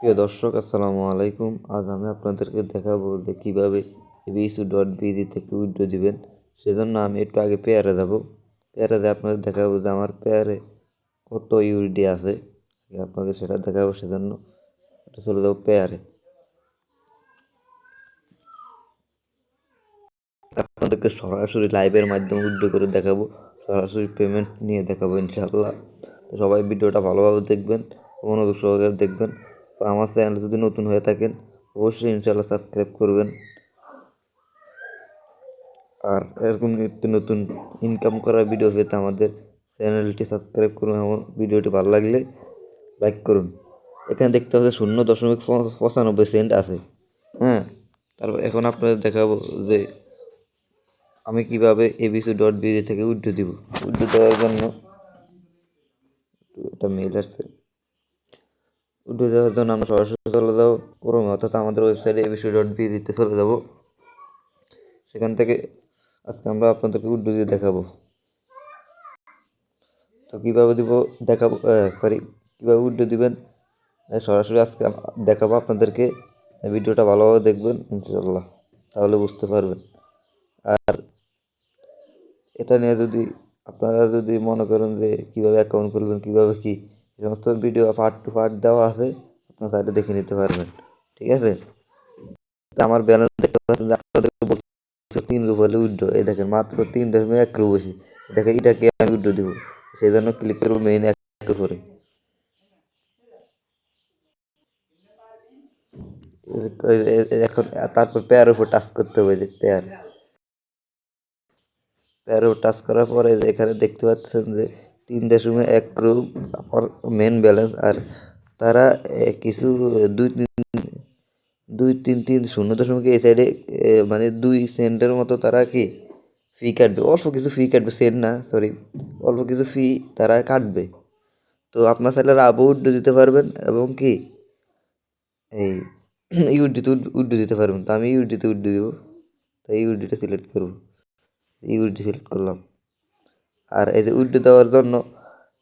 প্রিয় দর্শক, আসসালামু আলাইকুম। আজ আমি আপনাদেরকে দেখাবো যে কীভাবে এবিসু ডট বিডি থেকে উইড্রো দিবেন। সেজন্য আমি একটু আগে পেয়ারে যাব। পেয়ারে আপনাদের দেখাবো যে আমার পেয়ারে কত ইউডি আছে আপনাদের সেটা দেখাবো সেজন্য এটা চলে যাব পেয়ারে। আপনাদেরকে সরাসরি লাইভের মাধ্যমে উইড্রো করে দেখাবো, সরাসরি পেমেন্ট নিয়ে দেখাবো ইনশাআল্লাহ। সবাই ভিডিওটা ভালোভাবে দেখবেন, মনোযোগ সহকারে দেখবেন। আমার চ্যানেল যদি নতুন হয়ে থাকেন, অবশ্যই ইনশাল্লাহ সাবস্ক্রাইব করবেন। আর এরকম নিত্য নতুন ইনকাম করার ভিডিও পেতে আমাদের চ্যানেলটি সাবস্ক্রাইব করুন এবং ভিডিওটি ভালো লাগলে লাইক করুন। এখানে দেখতে হবে শূন্য দশমিক পঁচানব্বই সেন্ট আছে। হ্যাঁ তারপর এখন আপনাদের দেখাবো যে আমি কীভাবে এবিসি ডট বিডি থেকে উইড্রো দিব। উইড্রো দেওয়ার জন্য এটা মেল আসছে। উঠে যাওয়ার জন্য আমরা সরাসরি চলে যাব। ক্রমে অর্থাৎ আমাদের ওয়েবসাইটে এবিসি ডট বিজিতে চলে যাব। সেখান থেকে আজকে আমরা আপনাদেরকে উড্ডু দিয়ে দেখাবো। তো কীভাবে দিব দেখাবো সরি কীভাবে উড্ডু দিবেন সরাসরি আজকে দেখাবো আপনাদেরকে। ভিডিওটা ভালোভাবে দেখবেন ইনশাল্লাহ তাহলে বুঝতে পারবেন। আর এটা নিয়ে যদি আপনারা যদি মনে করেন যে কীভাবে অ্যাকাউন্ট খুলবেন, কীভাবে কী সমস্ত ভিডিও পার্ট টু পার্ট দেওয়া আছে, আপনার সাইডে দেখে নিতে পারবেন, ঠিক আছে? আমার ব্যালেন্স দেখতে পাচ্ছেন তিন রুপলে উইড্রো, এই দেখেন মাত্র তিন দশমিক এক রুপি দেখেন এটাকে আমি উইড্রো দেবো? সেই জন্য ক্লিক করব মেইন এক করে। এখন তারপর পেয়ার উপর টাচ করতে হবে যে পেয়ার পেয়ার উপর টাচ করার পরে এখানে দেখতে পাচ্ছেন যে তিন দশমিক এক গ্রুপ মেন ব্যালেন্স আর তারা কিছু, দুই তিন দুই তিন তিন শূন্য দশমিক এই সাইডে মানে দুই সেন্টের মতো তারা কি ফি কাটবে। অল্প কিছু ফি কাটবে সেন্ট না সরি অল্প কিছু ফি তারা কাটবে। তো আপনার চাইলে আবু উড্ডু দিতে পারবেন এবং কি, এই ইউডিতে উড্ডু দিতে পারবেন। তো আমি ইউডিতে উড্ডু দেবো তাই ইউডিটা সিলেক্ট করব ইউডি সিলেক্ট করলাম। আর এই যে উইড্রো দেওয়ার জন্য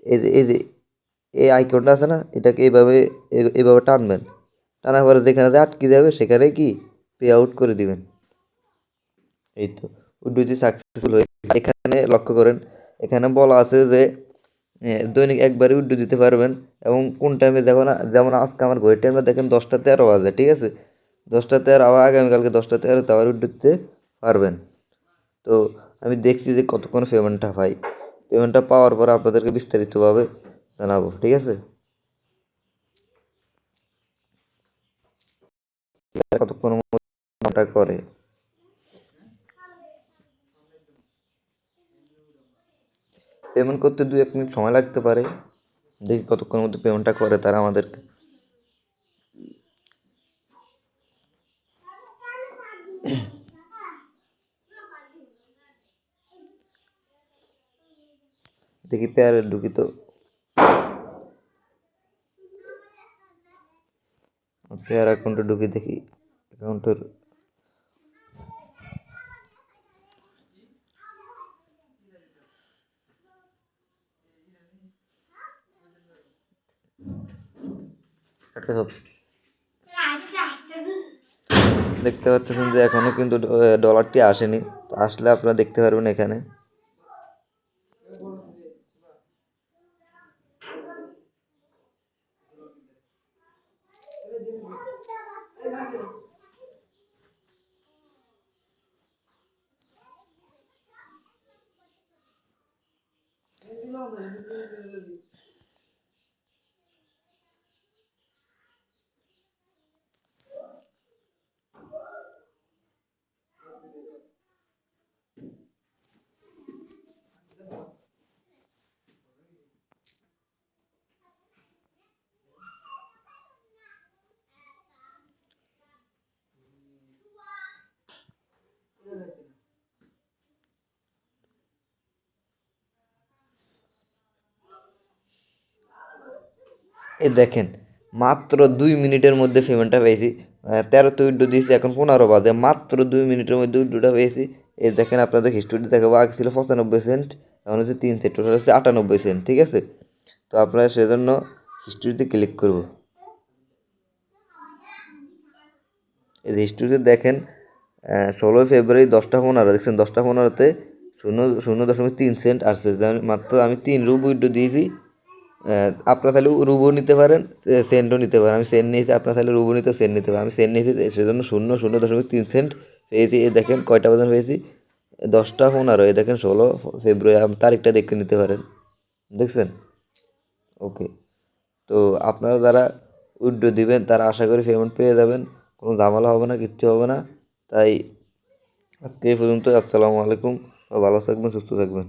এই যে এই যে এই আইকনটা আছে না, এটাকে এইভাবে এইভাবে টানবেন। টানার পরে যেখানে যে আটকে যাবে, সেখানে কি? পে আউট করে দিবেন। এই তো উইড্রোটি সাকসেসফুল হয়েছে। এখানে লক্ষ্য করেন, এখানে বলা আছে যে দৈনিক একবারে উইড্রো দিতে পারবেন এবং কোন টাইমে দেখো না, যেমন আজকে আমার ঘড়ির টাইমে দেখেন দশটা তেরো বাজে, ঠিক আছে? দশটা তেরো, আবার আগামীকালকে দশটা তেরো আবার উইড্রো দিতে পারবেন। তো আমি দেখছি যে কতক্ষণ পেমেন্টটা পাই পেমেন্টটা পাওয়ার পর আপনাদেরকে বিস্তারিতভাবে জানাব, ঠিক আছে? কতক্ষণ করে? পেমেন্ট করতে দু এক মিনিট সময় লাগতে পারে। দেখি কতক্ষণের মধ্যে পেমেন্টটা করে তারা আমাদেরকে। দেখি পেয়ারে ঢুকি তো। পেয়ার অ্যাকাউন্টে ঢুকি দেখি অ্যাকাউন্টের দেখতে পাচ্ছেন যে এখনও কিন্তু ডলারটি আসেনি। আসলে আপনারা দেখতে পারবেন এখানে। 这样的一个一。এই দেখেন, মাত্র দুই মিনিটের মধ্যে পেমেন্টটা পেয়েছি। তেরোতে উইড্রো দিয়েছি, এখন পনেরো বাজে। মাত্র দুই মিনিটের মধ্যে উইড্রোটা পেয়েছি। এই দেখেন, আপনাদের হিস্টোরি দেখাবো। আগে ছিল পঁচানব্বই সেন্ট এখন হচ্ছে তিন সেন্ট টোটাল হচ্ছে আটানব্বই সেন্ট ঠিক আছে? তো আপনারা সেজন্য হিস্টোরিতে ক্লিক করব। এই হিস্ট্রিতে দেখেন ষোলোই ফেব্রুয়ারি দশটা পনেরো। দেখছেন, দশটা পনেরোতে শূন্য শূন্য দশমিক তিন সেন্ট আসছে। মাত্র আমি তিন রুব উইড্রো দিয়েছি। আপনারা তাহলে রুবো নিতে পারেন সেন্টও নিতে পারেন। আমি সেন্ট নিয়েছি, আপনারা তাহলে রুবও নিতে সেন্ট নিতে পারেন। আমি সেন্ট নিয়েছি, সেজন্য শূন্য শূন্য দশমিক তিন সেন্ট পেয়েছি। এ দেখেন কয়টা পর্যন্ত পেয়েছি? দশটা পনেরো। এই দেখেন ষোলো ফেব্রুয়ারি তারিখটা দেখে নিতে পারেন। দেখছেন? ওকে। তো আপনারা যারা উইড্রো দিবেন, তারা আশা করি পেমেন্ট পেয়ে যাবেন। কোনো ঝামেলা হবে না, কিচ্ছু হবে না। তাই আজকে এই পর্যন্ত আসসালামু আলাইকুম। ভালো থাকবেন, সুস্থ থাকবেন।